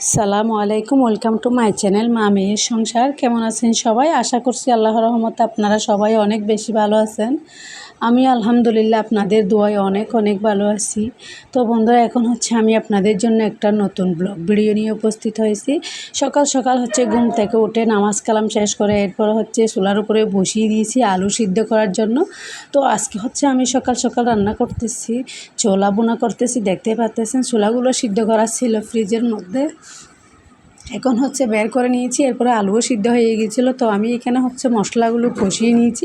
সালামু আলাইকুম, welcome to my channel মা মেয়ের সংসার। কেমন আছেন সবাই? আশা করছি আল্লাহর রহমতে আপনারা সবাই অনেক বেশি ভালো আছেন। আমি আলহামদুলিল্লাহ আপনাদের দোয়ায় অনেক অনেক ভালো আছি। তো বন্ধুরা, এখন হচ্ছে আমি আপনাদের জন্য একটা নতুন ব্লগ ভিডিও নিয়ে উপস্থিত হয়েছি। সকাল সকাল হচ্ছে ঘুম থেকে উঠে নামাজ কালাম শেষ করে এরপর হচ্ছে চুলার উপরে বসিয়ে দিয়েছি আলু সিদ্ধ করার জন্য। তো আজকে হচ্ছে আমি সকাল সকাল রান্না করতেছি, ছোলা বোনা করতেছি, দেখতে পাচ্তেছেন ছোলাগুলো সিদ্ধ করা ছিল ফ্রিজের মধ্যে। এখন হচ্ছে বের করে নিয়েছি, এরপরে আলুও সিদ্ধ হয়ে গিয়েছিল। তো আমি এখানে হচ্ছে মশলাগুলো কষিয়ে নিয়েছি।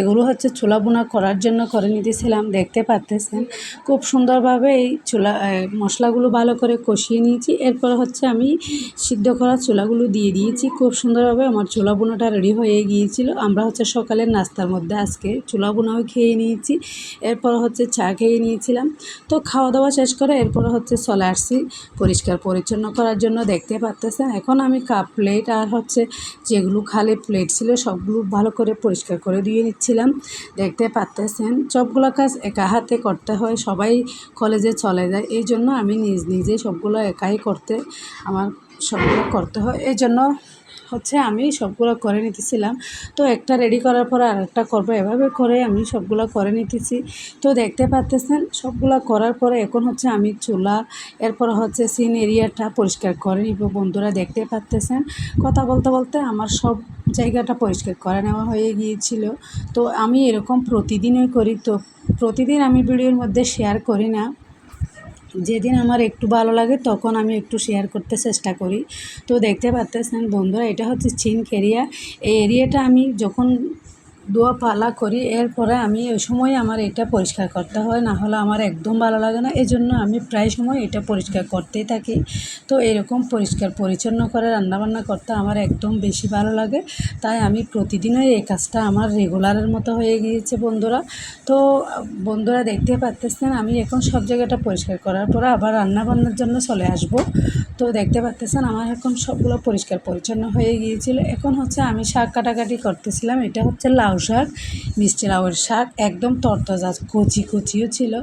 এগুলো হচ্ছে ছোলা বোনা করার জন্য করে নিতেছিলাম, দেখতে পাচ্তেছেন। খুব সুন্দরভাবে এই চুলা মশলাগুলো ভালো করে কষিয়ে নিয়েছি। এরপর হচ্ছে আমি সিদ্ধ করা চুলাগুলো দিয়ে দিয়েছি। খুব সুন্দরভাবে আমার চুলা বোনাটা রেডি হয়ে গিয়েছিল। আমরা হচ্ছে সকালের নাস্তার মধ্যে আজকে চুলা বোনাও খেয়ে নিয়েছি। এরপর হচ্ছে চা খেয়ে নিয়েছিলাম। তো খাওয়া দাওয়া শেষ করে এরপর হচ্ছে চলে আসছি পরিষ্কার পরিচ্ছন্ন করার জন্য, দেখতে পাচ্তেছেন এখন আমি কাপ প্লেট আর হচ্ছে যেগুলো খালি প্লেট ছিল সবগুলো ভালো করে পরিষ্কার করে দিয়ে নিচ্ছিলাম। দেখতে পারতেছেন? সবগুলো কাজ একা হাতে করতে হয়, সবাই কলেজে চলে যায়। এই জন্য আমি নিজ নিজে সবগুলো একাই করতে আমার সবগুলো করতে হয়। এই জন্য হচ্ছে আমি সবগুলো করে নিতেছিলাম। তো একটা রেডি করার পর আর একটা করব। এভাবে করে আমি সবগুলো করে নিতেছি। তো দেখতে পাচ্তেছেন, সবগুলো করার পরে এখন হচ্ছে আমি চুলা, এরপর হচ্ছে সিন এরিয়াটা পরিষ্কার করে নিব। বন্ধুরা দেখতে পাচ্তেছেন, কথা বলতে বলতে আমার সব জায়গাটা পরিষ্কার করে নেওয়া হয়ে গিয়েছিল। তো আমি এরকম প্রতিদিনই করি। তো প্রতিদিন আমি ভিডিওর মধ্যে শেয়ার করি না। যেদিন আমার একটু ভালো লাগে তখন আমি একটু শেয়ার করতে চেষ্টা করি। তো দেখতে পারতেছেন বন্ধুরা, এটা হচ্ছে চিন কেরিয়া। এই এরিয়াটা আমি যখন দোয়া পালা করি, এরপরে আমি ওই সময় আমার এটা পরিষ্কার করতে হয়, না হলে আমার একদম ভালো লাগে না। এই জন্য আমি প্রায় সময় এটা পরিষ্কার করতেই থাকি। তো এরকম পরিষ্কার, পরিচ্ছন্ন করে রান্নাবান্না করতে আমার একদম বেশি ভালো লাগে। তাই আমি প্রতিদিনই এই কাজটা আমার রেগুলারের মতো হয়ে গিয়েছে বন্ধুরা। তো বন্ধুরা দেখতে পাচ্তেছেন, আমি এখন সব জায়গাটা পরিষ্কার করার পরে আবার রান্নাবান্নার জন্য চলে আসব। তো দেখতে পাচ্তেছেন, আমার এখন সবগুলো পরিষ্কার, পরিচ্ছন্ন হয়ে গিয়েছিল। এখন হচ্ছে আমি শাক কাটাকাটি করতেছিলাম, এটা হচ্ছে লাউ শাক, মিষ্টি লাউয়ের শাক, একদম তরতাজা, কচি কচিও ছিল।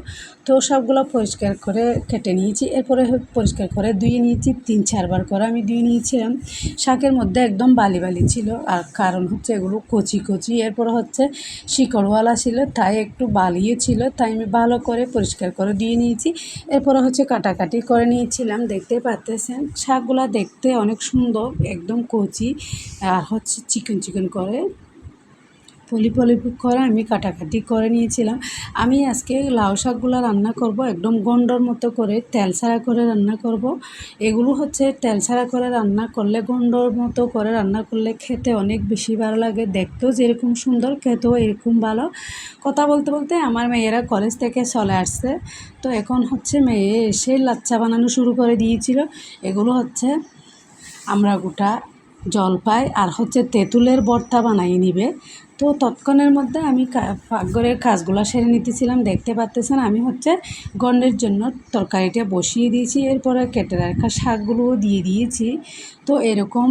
তো সবগুলো পরিষ্কার করে কেটে নিয়েছি। এরপরে পরিষ্কার করে ধুয়ে নিয়েছি। তিন চারবার করে আমি ধুয়ে নিয়েছিলাম। শাকের মধ্যে একদম বালি বালি ছিল। আর কারণ হচ্ছে এগুলো কচি কচি। এরপর হচ্ছে শিকড়ওয়ালা ছিল, তাই একটু বালিও ছিল। তাই আমি ভালো করে পরিষ্কার করে দিয়ে নিয়েছি। এরপরে হচ্ছে কাটাকাটি করে নিয়েছিলাম। দেখতে পাচ্তেছেন শাকগুলো দেখতে অনেক সুন্দর, একদম কচি। আর হচ্ছে চিকন চিকন করে। পলি পলি করে আমি কাটাকাটি করে নিয়েছিলাম। আমি আজকে লাউ শাকগুলো রান্না করব, একদম গন্ডর মতো করে, তেল ছাড়া করে রান্না করব। এগুলো হচ্ছে তেল ছাড়া করে রান্না করলে, গন্ডর মতো করে রান্না করলে খেতে অনেক বেশি ভালো লাগে। দেখতেও যেরকম সুন্দর, খেতেও এরকম ভালো। কথা বলতে বলতে আমার মেয়েরা কলেজ থেকে চলে আসছে। তো এখন হচ্ছে মেয়ে এসে লাচ্চা বানানো শুরু করে দিয়েছিল। এগুলো হচ্ছে আমরা গোটা জলপাই আর হচ্ছে তেঁতুলের বর্তা বানাই নিবে। তো তৎক্ষণের মধ্যে আমি পাকঘরের কাজগুলো সেরে নিতেছিলাম। দেখতে পাচ্তেছেন আমি হচ্ছে গন্ডের জন্য তরকারিটা বসিয়ে দিয়েছি। এরপরে কেটে রাখা শাকগুলোও দিয়ে দিয়েছি। তো এরকম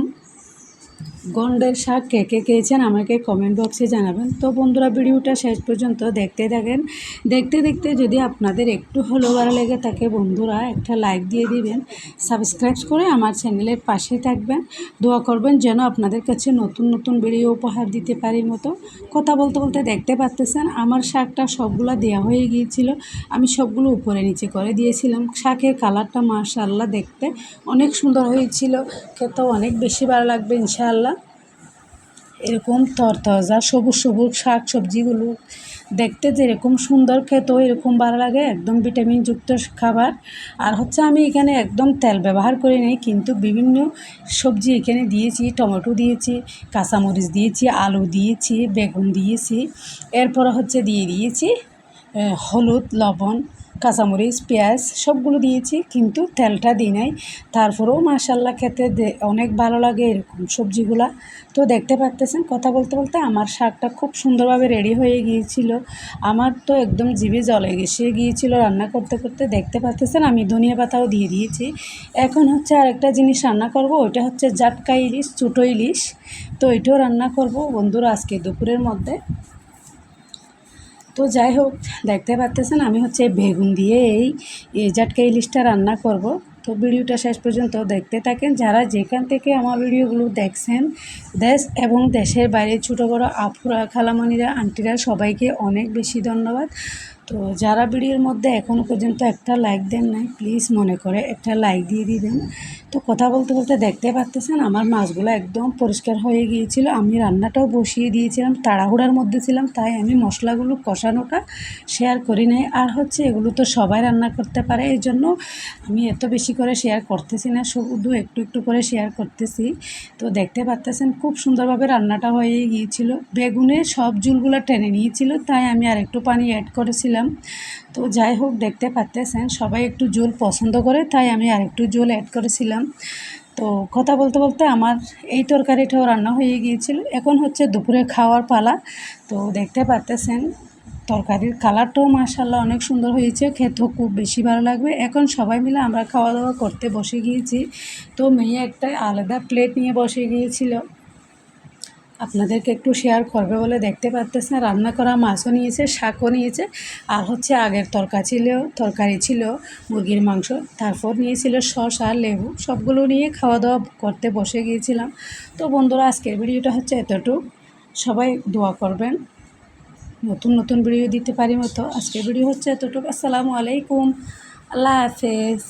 গন্ডের শাক কে কে খেয়েছেন আমাকে কমেন্ট বক্সে জানাবেন। তো বন্ধুরা, ভিডিওটা শেষ পর্যন্ত দেখতে থাকেন। দেখতে দেখতে যদি আপনাদের একটু হলেও ভালো লেগে থাকে বন্ধুরা, একটা লাইক দিয়ে দিবেন। সাবস্ক্রাইব করে আমার চ্যানেলের পাশে থাকবেন। দোয়া করবেন যেন আপনাদের কাছে নতুন নতুন ভিডিও উপহার দিতে পারি মতো। কথা বলতে বলতে দেখতে পাচ্তেছেন আমার শাকটা সবগুলো দেওয়া হয়ে গিয়েছিল। আমি সবগুলো উপরে নিচে করে দিয়েছিলাম। শাকের কালারটা মাশাল্লাহ দেখতে অনেক সুন্দর হয়েছিল। খেতেও অনেক বেশি ভালো লাগবে ইনশাআল্লাহ। এরকম তরতাজা, সবুজ সবুজ শাক সবজিগুলো দেখতে যেরকম সুন্দর, খেতেও এরকম ভালো লাগে, একদম ভিটামিনযুক্ত খাবার। আর হচ্ছে আমি এখানে একদম তেল ব্যবহার করি নাই, কিন্তু বিভিন্ন সবজি এখানে দিয়েছি, টমেটো দিয়েছি, কাঁচামরিচ দিয়েছি, আলু দিয়েছি, বেগুন দিয়েছি। এরপর হচ্ছে দিয়ে দিয়েছি হলুদ, লবণ। কাঁচামরিচ, পেঁয়াজ সবগুলো দিয়েছি, কিন্তু তেলটা দিই নাই। তারপরেও মাসাল্লা খেতে অনেক ভালো লাগে এরকম সবজিগুলা। তো দেখতে পাচ্তেছেন কথা বলতে বলতে আমার শাকটা খুব সুন্দরভাবে রেডি হয়ে গিয়েছিল। আমার তো একদম জিভে জলে গেসে গিয়েছিল রান্না করতে করতে। দেখতে পাচ্তেছেন আমি ধনিয়া পাতাও দিয়ে দিয়েছি। এখন হচ্ছে আরেকটা জিনিস রান্না করব, ওইটা হচ্ছে জাটকা ইলিশ, ছোটো ইলিশ। তো এটাও রান্না করব। বন্ধুরা, আজকে দুপুরের মধ্যে তো যাই হোক, দেখতে পাচ্তেছেন আমি হচ্ছে বেগুন দিয়ে এই জাটকা ইলিশটা রান্না করব। তো ভিডিওটা শেষ পর্যন্ত দেখতে থাকেন। যারা যেখান থেকে আমার ভিডিওগুলো দেখছেন, দেশ এবং দেশের বাইরে ছোটো বড়ো আফুরা খালামণিরা, আন্টিরা, সবাইকে অনেক বেশি ধন্যবাদ। তো যারা ভিডিওর মধ্যে এখনও পর্যন্ত একটা লাইক দেন নাই প্লিজ মনে করে একটা লাইক দিয়ে দিবেন। তো কথা বলতে বলতে দেখতে পাচ্তেছেন, আমার মাছগুলো একদম পরিষ্কার হয়ে গিয়েছিল। আমি রান্নাটাও বসিয়ে দিয়েছিলাম, তাড়াহুড়ার মধ্যে ছিলাম, তাই আমি মশলাগুলো কষানোটা শেয়ার করি নাই। আর হচ্ছে এগুলো তো সবাই রান্না করতে পারে, এই জন্য আমি এত বেশি করে শেয়ার করতেছি না, শুধু একটু একটু করে শেয়ার করতেছি। তো দেখতে পাচ্তেছেন, খুব সুন্দরভাবে রান্নাটা হয়ে গিয়েছিল। বেগুনে সব জুলগুলো টেনে নিয়েছিল, তাই আমি আর একটু পানি অ্যাড করেছিলাম। তো যাই হোক, দেখতে পাচ্তেছেন সবাই একটু জল পছন্দ করে, তাই আমি আর একটু জল অ্যাড করেছিলাম। তো কথা বলতে বলতে আমার এই তরকারিটাও রান্না হয়ে গিয়েছিল। এখন হচ্ছে দুপুরে খাওয়ার পালা। তো দেখতে পাচ্তেছেন তরকারির কালারটাও মাশাল্লাহ অনেক সুন্দর হয়েছে, খেতেও খুব বেশি ভালো লাগবে। এখন সবাই মিলে আমরা খাওয়া দাওয়া করতে বসে গিয়েছি। তো মেয়ে একটা আলাদা প্লেট নিয়ে বসে গিয়েছিল। আপনাদেরকে একটু শেয়ার করবে বলে দেখতে পারতেছেন, রান্না করা মাছও নিয়েছে, শাকও নিয়েছে, আর হচ্ছে আগের তরকা ছিল, তরকারি ছিল, মুরগির মাংস, তারপর নিয়েছিল শসা লেবু, সবগুলো নিয়ে খাওয়া দাওয়া করতে বসে গিয়েছিলাম। তো বন্ধুরা, আজকের ভিডিওটা হচ্ছে এতটুকু। সবাই দোয়া করবেন। নতুন নতুন ভিডিও দিতে পারি মতো। আজকের ভিডিও হচ্ছে এতটুকু। আসসালামু আলাইকুম। আল্লাহ হাফেজ।